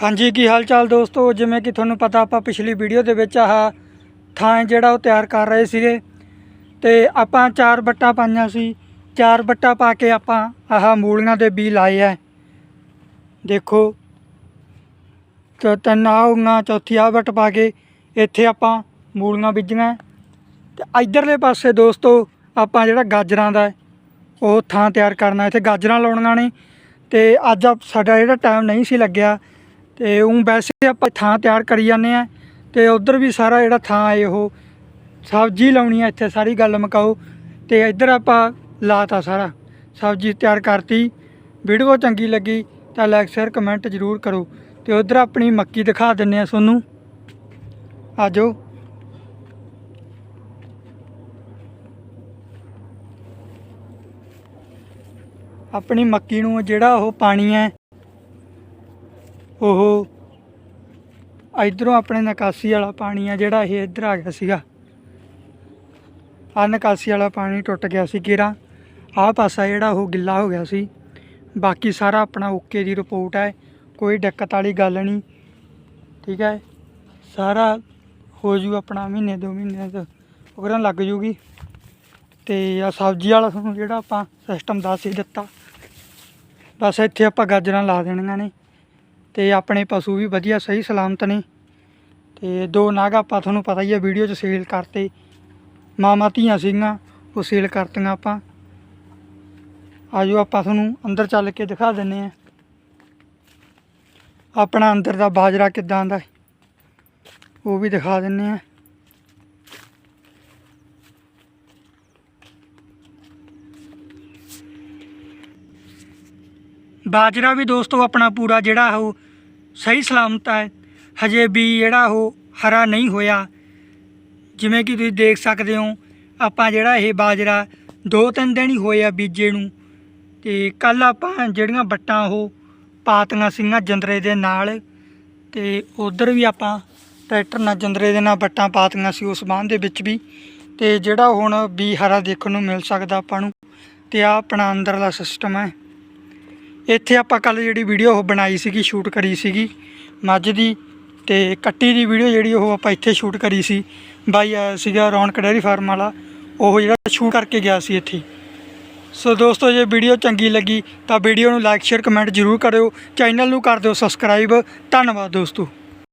ਹਾਂਜੀ, ਕੀ ਹਾਲ ਚਾਲ ਦੋਸਤੋ? ਜਿਵੇਂ ਕਿ ਤੁਹਾਨੂੰ ਪਤਾ, ਆਪਾਂ ਪਿਛਲੀ ਵੀਡੀਓ ਦੇ ਵਿੱਚ ਆਹ ਥਾਂ ਜਿਹੜਾ ਉਹ ਤਿਆਰ ਕਰ ਰਹੇ ਸੀਗੇ। ਤੇ ਆਪਾਂ ਚਾਰ ਬੱਟਾ ਪਾਈਆਂ ਸੀ। ਚਾਰ ਬੱਟਾ ਪਾ ਕੇ ਆਪਾਂ ਆਹ ਮੂਲੀਆਂ ਦੇ ਬੀ ਲਾਏ ਆ ਦੇਖੋ, ਤੇ ਤਿੰਨ ਆਉਂਗਾ ਚੌਥੀ ਆ ਬੱਟ ਪਾ ਕੇ ਇੱਥੇ ਆਪਾਂ ਮੂਲੀਆਂ ਬੀਜੀਆਂ ਤੇ ਇਧਰਲੇ ਪਾਸੇ ਦੋਸਤੋ, ਆਪਾਂ ਜਿਹੜਾ ਗਾਜਰਾਂ ਦਾ ਉਹ ਥਾਂ ਤਿਆਰ ਕਰਨਾ ਇੱਥੇ ਗਾਜਰਾਂ ਲਾਉਣੀਆਂ ਨੇ। ਤੇ ਅੱਜ ਸਾਡਾ ਜਿਹੜਾ ਟਾਈਮ ਨਹੀਂ ਸੀ ਲੱਗਿਆ। ਤੇ ਉਹ ਵੈਸੇ ਆਪਾਂ ਥਾਂ ਤਿਆਰ ਕਰੀ ਜਾਂਦੇ ਆ ਤੇ ਉਧਰ ਵੀ ਸਾਰਾ ਜਿਹੜਾ ਥਾਂ ਹੈ ਉਹ ਸਬਜ਼ੀ ਲਾਉਣੀ ਆ ਇੱਥੇ ਸਾਰੀ ਗੱਲ ਮੁਕਾਓ ਤੇ ਇੱਧਰ ਆਪਾਂ ਲਾਤਾ ਸਾਰਾ ਸਬਜ਼ੀ ਤਿਆਰ ਕਰਤੀ, ਵੀਡੀਓ ਚੰਗੀ ਲੱਗੀ ਤਾਂ ਲਾਈਕ ਸ਼ੇਅਰ ਕਮੈਂਟ ਜ਼ਰੂਰ ਕਰੋ ਤੇ ਉਧਰ ਆਪਣੀ ਮੱਕੀ ਦਿਖਾ ਦਿੰਨੇ ਆ ਤੁਹਾਨੂੰ। ਆਜੋ ਆਪਣੀ ਮੱਕੀ ਨੂੰ ਜਿਹੜਾ ਉਹ ਪਾਣੀ ਹੈ ਉਹ ਇਧਰੋਂ ਆਪਣੇ ਨਿਕਾਸੀ ਵਾਲਾ ਪਾਣੀ ਆ ਜਿਹੜਾ ਇਹ ਇੱਧਰ ਆ ਗਿਆ ਸੀਗਾ। ਆ ਨਿਕਾਸੀ ਵਾਲਾ ਪਾਣੀ ਟੁੱਟ ਗਿਆ ਸੀ ਕਿਰਾ। ਆਹ ਪਾਸਾ ਜਿਹੜਾ ਉਹ ਗਿੱਲਾ ਹੋ ਗਿਆ ਸੀ। ਬਾਕੀ ਸਾਰਾ ਆਪਣਾ ਓਕੇ ਦੀ ਰਿਪੋਰਟ ਹੈ ਕੋਈ ਦਿੱਕਤ ਵਾਲੀ ਗੱਲ ਨਹੀਂ। ਠੀਕ ਹੈ ਸਾਰਾ ਹੋ ਜੂ ਆਪਣਾ ਮਹੀਨੇ ਦੋ ਮਹੀਨੇ ਦਾ। ਉਹਨਾਂ ਲੱਗ ਜੂਗੀ। ਤੇ ਆ ਸਬਜ਼ੀ ਵਾਲਾ ਤੁਹਾਨੂੰ ਜਿਹੜਾ ਆਪਾਂ ਸਿਸਟਮ ਦੱਸ ਹੀ ਦਿੱਤਾ। ਬਸ ਇੱਥੇ ਆਪਾਂ ਗਾਜਰਾਂ ਲਾ ਦੇਣੀਆਂ ਨੇ। ਤੇ ਆਪਣੇ ਪਸ਼ੂ ਵੀ ਵਧੀਆ, ਸਹੀ, ਸਲਾਮਤ ਨੇ। ਤੇ ਦੋ ਨਾਗ ਆਪਾਂ ਤੁਹਾਨੂੰ ਪਤਾ ਹੀ ਹੈ ਵੀਡੀਓ 'ਚ ਸੇਲ ਕਰਤੇ। ਮਾਮਾ ਧੀਆਂ ਸੀਗੀਆਂ, ਉਹ ਸੇਲ ਕਰਤੀਆਂ ਆਪਾਂ। ਆਜੋ ਆਪਾਂ ਤੁਹਾਨੂੰ ਅੰਦਰ ਚੱਲ ਕੇ ਦਿਖਾ ਦਿੰਨੇ ਆ। ਆਪਣਾ ਅੰਦਰ ਦਾ ਬਾਜਰਾ ਕਿੱਦਾਂ ਦਾ ਉਹ ਵੀ ਦਿਖਾ ਦਿੰਨੇ ਆ। ਬਾਜਰਾ ਵੀ ਦੋਸਤੋ ਆਪਣਾ ਪੂਰਾ ਜਿਹੜਾ ਉਹ ਸਹੀ ਸਲਾਮਤ ਹੈ। ਹਜੇ ਵੀ ਜਿਹੜਾ ਉਹ ਹਰਾ ਨਹੀਂ ਹੋਇਆ। ਜਿਵੇਂ ਕਿ ਤੁਸੀਂ ਦੇਖ ਸਕਦੇ ਹੋ, ਆਪਾਂ ਜਿਹੜਾ ਇਹ ਬਾਜਰਾ ਦੋ ਤਿੰਨ ਦਿਨ ਹੀ ਹੋਏ ਆ ਬੀਜੇ ਨੂੰ। ਤੇ ਕੱਲ ਆਪਾਂ ਜਿਹੜੀਆਂ ਬੱਟਾਂ ਉਹ ਪਾਤੀਆਂ ਸੀਗੀਆਂ ਜੰਦਰੇ ਦੇ ਨਾਲ। ਤੇ ਉਧਰ ਵੀ ਆਪਾਂ ਟਰੈਕਟਰ ਨਾਲ ਜੰਦਰੇ ਦੇ ਨਾਲ ਬੱਟਾਂ ਪਾਤੀਆਂ ਸੀ ਉਸ ਬਾਂਹ ਦੇ ਵਿੱਚ ਵੀ। ਤੇ ਜਿਹੜਾ ਹੁਣ ਵੀ ਹਰਾ ਦੇਖਣ ਨੂੰ ਮਿਲ ਸਕਦਾ ਆਪਾਂ ਨੂੰ। ਤੇ ਆ ਆਪਣਾ ਅੰਦਰਲਾ ਸਿਸਟਮ ਹੈ। ਇੱਥੇ ਆਪਾਂ ਕੱਲ ਜਿਹੜੀ ਵੀਡੀਓ ਉਹ ਬਣਾਈ ਸੀਗੀ, ਸ਼ੂਟ ਕਰੀ ਸੀਗੀ, ਮੱਝ ਦੀ ਤੇ ਕੱਟੀ ਦੀ ਵੀਡੀਓ ਜਿਹੜੀ ਉਹ ਆਪਾਂ ਇੱਥੇ ਸ਼ੂਟ ਕਰੀ ਸੀ। ਬਾਈ ਆਇਆ ਸੀਗਾ ਰੌਣਕ ਡੈਰੀ ਫਾਰਮ ਵਾਲਾ, ਉਹ ਜਿਹੜਾ ਸ਼ੂਟ ਕਰਕੇ ਗਿਆ ਸੀ ਇੱਥੇ। ਸੋ ਦੋਸਤੋ, ਜੇ ਵੀਡੀਓ ਚੰਗੀ ਲੱਗੀ ਤਾਂ ਵੀਡੀਓ ਨੂੰ ਲਾਈਕ, ਸ਼ੇਅਰ, ਕਮੈਂਟ ਜ਼ਰੂਰ ਕਰਿਓ। ਚੈਨਲ ਨੂੰ ਕਰ ਦਿਓ ਸਬਸਕ੍ਰਾਈਬ। ਧੰਨਵਾਦ ਦੋਸਤੋ।